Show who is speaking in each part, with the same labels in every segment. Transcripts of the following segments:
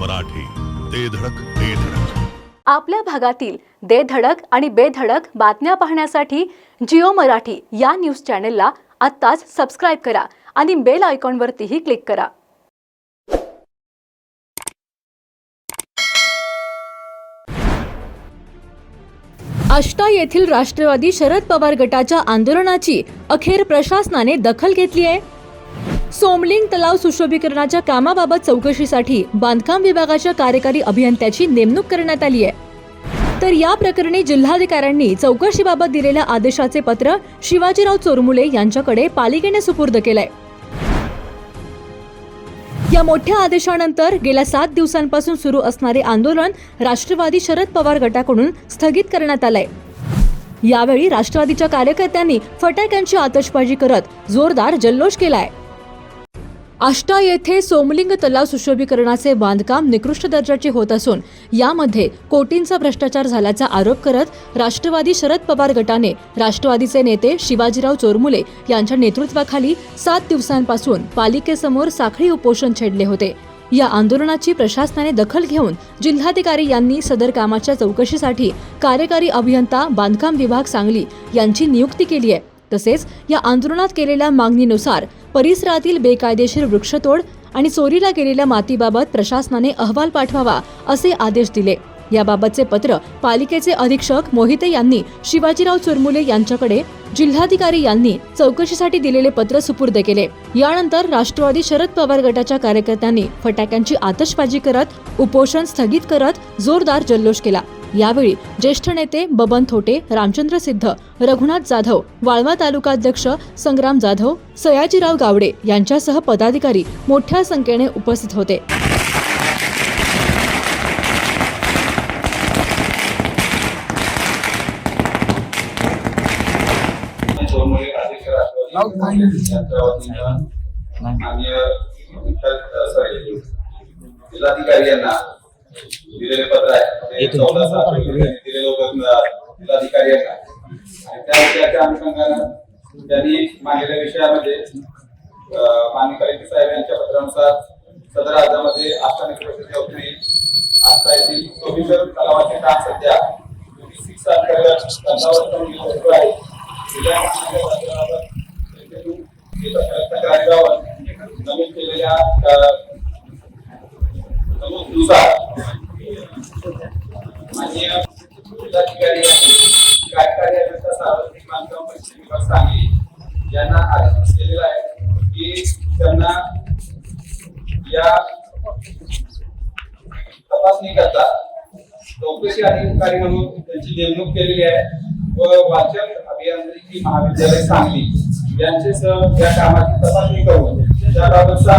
Speaker 1: मराठी ते धडक ते धडक.
Speaker 2: आपल्या भागातील दे धडक आणि बेधडक बातम्या पाहण्यासाठी जिओ मराठी या न्यूज चॅनलला आत्ताच सबस्क्राईब करा आणि बेल आयकॉनवरतीही क्लिक करा. आष्टा येथील राष्ट्रवादी शरद पवार गटाच्या आंदोलनाची अखेर प्रशासनाने दखल घेतली आहे. सोमलिंग तलाव सुशोभीकरणाच्या कामाबाबत चौकशीसाठी बांधकाम विभागाच्या कार्यकारी अभियंत्याची नेमणूक करण्यात आली आहे. तर या प्रकरणी जिल्हाधिकाऱ्यांनी चौकशीबाबत दिलेल्या आदेशाचे पत्र शिवाजीराव चोरमुले यांच्याकडे पालिकेने सुपूर्द केलंय. या मोठ्या आदेशानंतर गेल्या सात दिवसांपासून सुरू असणारे आंदोलन राष्ट्रवादी शरद पवार गटाकडून स्थगित करण्यात आलंय. यावेळी राष्ट्रवादीच्या कार्यकर्त्यांनी फटाक्यांची आतषबाजी करत जोरदार जल्लोष केलाय. आष्टा येथे सोमलिंग तलाव सुशोभीकरणाचे बांधकाम निकृष्ट दर्जाचे होत असून यामध्ये कोटींचा भ्रष्टाचार झाल्याचा आरोप करत राष्ट्रवादी शरद पवार गटाने राष्ट्रवादीचे नेते शिवाजीराव चोरमुले यांच्या नेतृत्वाखाली सात दिवसांपासून पालिकेसमोर साखळी उपोषण छेडले होते. या आंदोलनाची प्रशासनाने दखल घेऊन जिल्हाधिकारी यांनी सदर कामाच्या चौकशीसाठी कार्यकारी अभियंता बांधकाम विभाग सांगली यांची नियुक्ती केली आहे. तसेच या आंदोलनात केलेल्या मागणीनुसार परिसरातील बेकायदेशीर वृक्षतोड आणि चोरीला गेलेल्या मातीबाबत प्रशासनाने अहवाल पाठवावा असे आदेश दिले. याबाबतचे पत्र पालिकेचे अधीक्षक मोहिते यांनी शिवाजीराव चुरमुले यांच्याकडे जिल्हाधिकारी यांनी चौकशीसाठी दिलेले पत्र सुपूर्द केले. यानंतर राष्ट्रवादी शरद पवार गटाच्या कार्यकर्त्यांनी फटाक्यांची आतषबाजी करत उपोषण स्थगित करत जोरदार जल्लोष केला. यावेळी ज्येष्ठ नेते बबन थोटे रामचंद्र सिद्ध रघुनाथ जाधव वाळवा तालुकाध्यक्ष संग्राम जाधव सयाजीराव गावडे यांच्यासह पदाधिकारी मोठ्या संख्येने उपस्थित होते.
Speaker 3: जिल्हाधिकारी यांना दिलेले पत्र आहे. चौदा सात दिलेलं होतं. जिल्हाधिकारी आणि त्या विषयाच्या अनुषंगानं त्यांनी मांडलेल्या विषयामध्ये अं, माननीय कलेक्टर साहेब यांच्या पत्रानुसार सदर अर्जामध्ये आस्था निकृष्ट योजने आस्था येथील सोमेश्वर तलावाचे काम सध्या सिक्स अंतर्गत आहे नमूद केलेल्या अ, नमूदनुसार माननीय जिल्हाधिकारी यांनी कार्यकारी अभियंता सार्वजनिक बांधकाम पश्चिम विभाग सांगली यांना आदेश केलेला आहे की त्यांना या तपासणी करता चौकशी अधिकारी म्हणून त्यांची नेमणूक केलेली आहे व वाचन अभियांत्रिकी महाविद्यालय सांगली यांचे सह या कामाची तपासणी करून त्याबाबतचा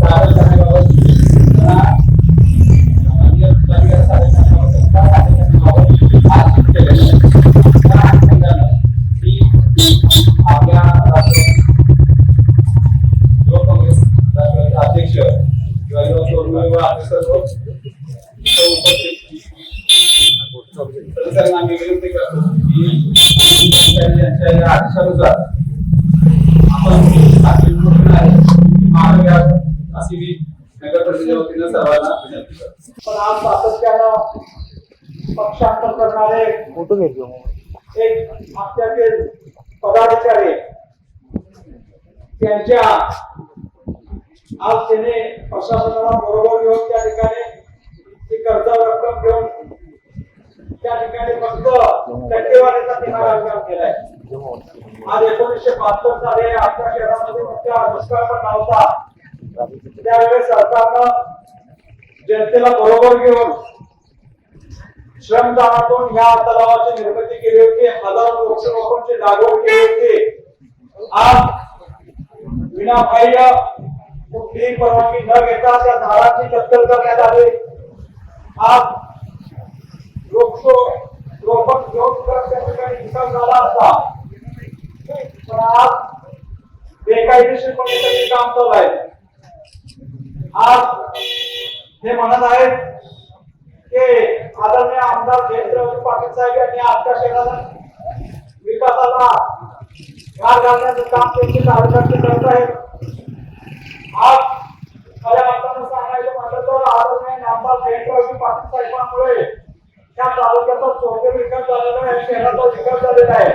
Speaker 3: सादर जिल्हाधिकारी यांच्या या आदेशानुसार आपण साखळी पूर्ण आहे. मागे घ्यावं अशी मी नगर परिषदेच्या वतीनं सर्वांना विनंती करतो.
Speaker 4: पण आज सातत्यानं पक्षांतर करणारे एक आपल्यातील पदाधिकारी त्यांच्या आज त्याने प्रशासनाला बरोबर घेऊन त्या ठिकाणी ती कर्ज रक्कम घेऊन त्या ठिकाणी फक्त टक्केवारीचा ते हा केलाय. आज एकोणीसशे बहात्तर साली आपल्या शहरामध्ये मोठा दुष्काळ पण नव्हता त्यावेळेस सरकारनं जनतेला बरोबर घेऊन श्रमदानातून या तलावाची निर्मिती केली होती. हजारो वृक्षरोपणची लागवड केली होती. आज विनाबाह्य कुठलीही परवानगी न घेता त्या झाडाची कत्तल करण्यात आली. आज लोकशो लोकमत विरोध त्या ठिकाणी विकास झाला असता पण आज बेकायदेशीरपणे त्यांनी काम चालू आहे. आज हे म्हणत आहेत की आदरणीय आमदार जयंद्रवंत पाटील साहेब यांनी आजच्या शहराला विकासाला गार घालण्याचं काम त्यांचे कार्यकर्ते करत आहेत. आज खऱ्या अर्थानं सांगायचं म्हटलं तर आदरणीय आमदार जयंद्रवंत पाटील साहेबांमुळे त्या तालुक्याचा चौथे विकास झालेला आहे शहराचा विकास झालेला आहे.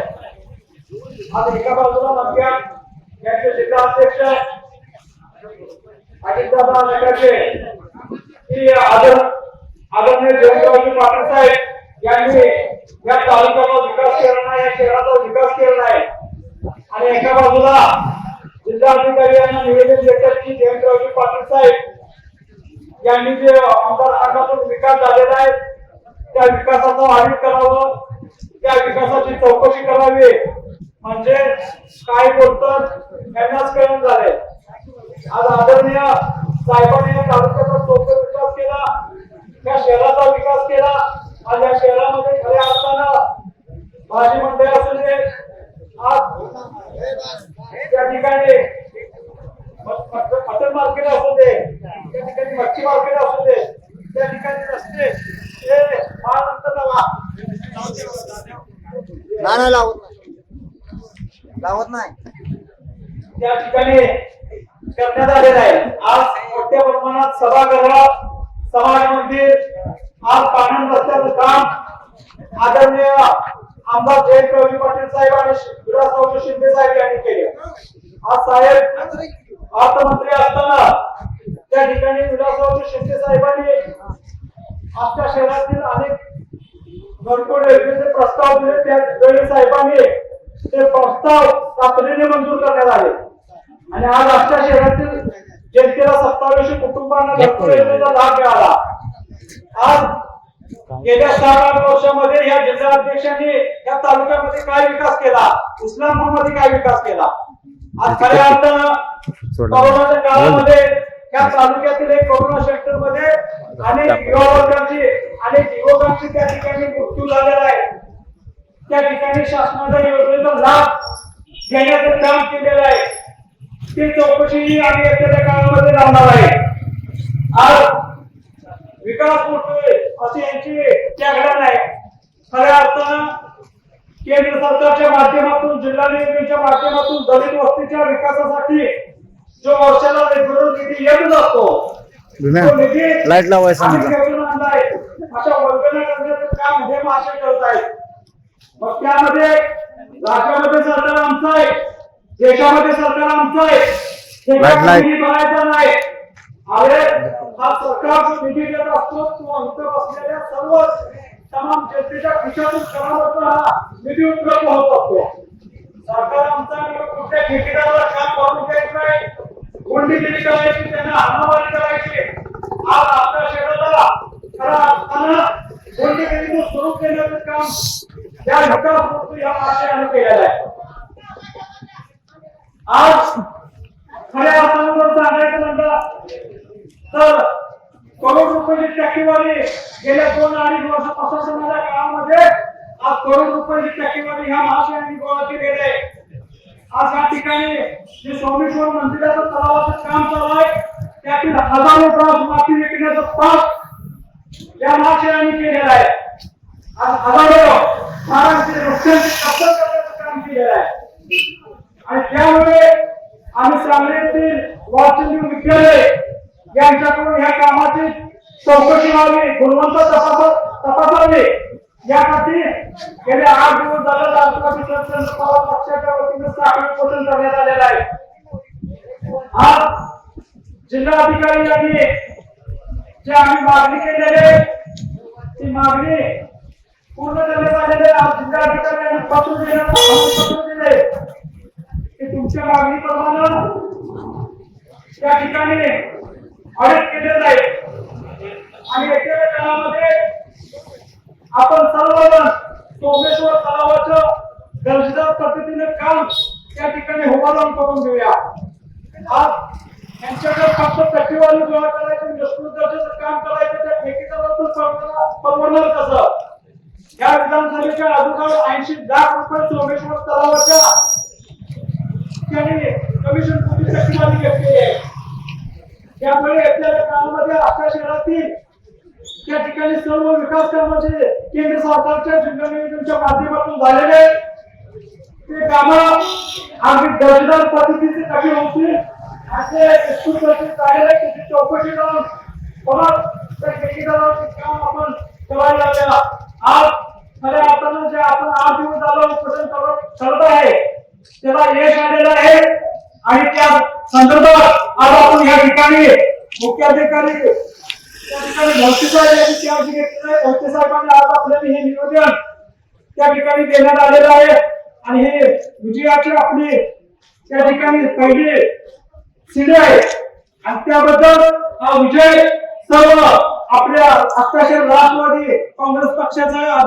Speaker 4: आज एका बाजूला यांचे जिल्हाध्यक्ष अजितदादा नगरचे की आदर आदरणीय जयंतरावजी पाटील साहेब यांनी या तालुक्याचा विकास केला नाही या शहराचा विकास केला नाही. आणि एका बाजूला जिल्हाधिकारी यांना निवेदन देतात की जयंतरावजी पाटील साहेब यांनी जे आमदार संघातून विकास झालेला आहे त्या विकासाचं आढळ करावं त्या विकासाची चौकशी करावी. म्हणजे काय बोलतात त्यांनाच कळून झाले आज आदरणीय साहेबांनी या तालुक्याचा चौक विकास केला या शहराचा विकास केला. आज या शहरामध्ये खऱ्या असताना भाजी मंडई असू दे आज त्या ठिकाणी मटन मार्केट असू दे त्या ठिकाणी मच्छी मार्केट असू दे त्या ठिकाणी रस्ते हे महानंतर
Speaker 5: नाही लावत नाही. लावत नाही.
Speaker 4: त्या ठिकाणी करण्यात आलेला आहे. आज मोठ्या प्रमाणात सभागृह समाज मंदिर आज पाणंद रस्त्याचं काम. आदरणीय आमदार जयंत रवी पाटील साहेब आणि विलासराव शिंदे साहेब यांनी केले. आज साहेब अर्थमंत्री असताना त्या ठिकाणी विलासराव शिंदे साहेबांनी आपल्या शहरातील अनेक भरपूर रेल्वेचे प्रस्ताव दिले. त्या वेळी साहेबांनी ते प्रस्ताव तातडीने मंजूर करण्यात आले. आणि आज आमच्या शहरातील जनतेला सत्तावीसशे कुटुंबांना घरकुल योजनेचा लाभ मिळाला. आज गेल्या सात आठ वर्षामध्ये या जिल्हाध्यक्षांनी या तालुक्यामध्ये काय विकास केला? इस्लामपूरमध्ये काय विकास केला? आज खऱ्या अर्थानं कोरोनाच्या काळामध्ये या तालुक्यातील एक कोरोना सेंटरमध्ये अनेक युवा वर्गांची अनेक युवकांची त्या ठिकाणी मृत्यू झालेला आहे. त्या ठिकाणी शासनाच्या योजनेचा लाभ घेण्याचं काम केलेलं आहे. ती चौकशी आम्ही येत्या काळामध्ये लावणार आहे. आज विकास होतोय अशी यांची त्यागडा नाही खऱ्या अर्थानं केंद्र सरकारच्या माध्यमातून जिल्हा नियोजनच्या माध्यमातून दलित वस्तीच्या विकासासाठी जो वर्षाला रेग्युलर निधी येतच असतो
Speaker 5: लाइट लावायचं
Speaker 4: अशा वर्गण्या करण्याचं काम हे मासे करत आहेत मग त्यामध्ये राज्यामध्ये सरकार आमचं आहे देशामध्ये सरकार आमचं आहे भरायचा नाही. अरे हा सरकार निधी देत असतो तो अंत बसलेल्या सर्व तमाम जनतेच्या खिशातून करामत हा निधी उपलब्ध होत. असतो सरकार आमचा कुठल्या ठेकेदाराला काम करून द्यायचं नाही. गुंडीगिरी करायची त्यांना हाणामारी करायची आज आपल्या शहराला खरा अर्थानं गुंडीगिरीचं स्वरूप देण्याचं काम या विकास या मार्गाने केलेलं आहे आज खऱ्या अर्थानं जर सांगायचं म्हणलं तर करोड रुपयाची टक्केवारी गेल्या दोन अडीच वर्ष प्रशासनाच्या काळामध्ये आज करोड रुपयाची टक्केवारी ह्या महाशयांनी गोळा केलेली आहे आज या ठिकाणी जे सोमेश्वर मंदिराचं तलावाचं काम चालू आहे त्यातील हजारो ड्रॉस माती विकण्याचं पाप या महाशयांनी केलेलं आहे. आज हजारो झाडांची वृक्षांची कत्तल करण्याचं काम केलेलं आहे. आणि त्यामुळे आम्ही सांगली येथील वाचन विद्यालय यांच्याकडून ह्या कामाची चौकशी व्हावी गुणवंत तपास तपासावी. यासाठी गेले आठ दिवस झाले तालुका विकास पवार पक्षाच्या वतीने साखळी पोषण करण्यात आलेलं आहे. आज जिल्हाधिकारी यांनी जे आम्ही मागणी केलेली आहे, ती मागणी पूर्ण करण्यात आलेली आहे. आज जिल्हाधिकारी यांनी पत्र देण्यात पत्र दिले. की तुमच्या मागणीप्रमाणे त्या ठिकाणी ऑडिट केलेलं आहे. आणि येत्या काळामध्ये आपण सर्वजण सोमेश्वर तलावाच्या दर्जेदार पद्धतीने काम त्या ठिकाणी उभारून करून देऊया आज त्यांच्याकडे फक्त टक्केवारी गोळा करायचं विस्तृत दर्जाचं काम करायचं त्या ठेकेदारातून परवडणार परवडणार कसं? या विधानसभेच्या अगोदर ऐंशी लाख रुपये सोमेश्वर तलावाच्या त्यांनी कमिशन पोलीस टक्केवारी आहे. त्यामुळे येत्या काळामध्ये आपल्या शहरातील त्या ठिकाणी सर्व विकास कामाचे केंद्र सरकारच्या जिल्हा नियोजनच्या माध्यमातून झालेले ते काम आम्ही दर्जेदार पद्धतीचे काही होते असे चौकशी करून परत त्या ठेकेदाराचे काम आपण तेव्हा या- आज खऱ्या अर्थानं जे आपण आठ दिवस झालं उपोषण करत करत आहे त्याला यश आलेलं आहे. आणि त्या संदर्भात आज आपण या ठिकाणी मुख्याधिकारी त्या ठिकाणी भरती साहेब यांनी त्या ठिकाणी भरती साहेबांनी आज आपल्याला हे निवेदन त्या ठिकाणी देण्यात आलेलं आहे. आणि हे विजयाची आपली त्या ठिकाणी पहिली शिडी आहे. आणि त्याबद्दल हा विजय सर्व आपल्या अत्याशय राष्ट्रवादी काँग्रेस पक्षाचा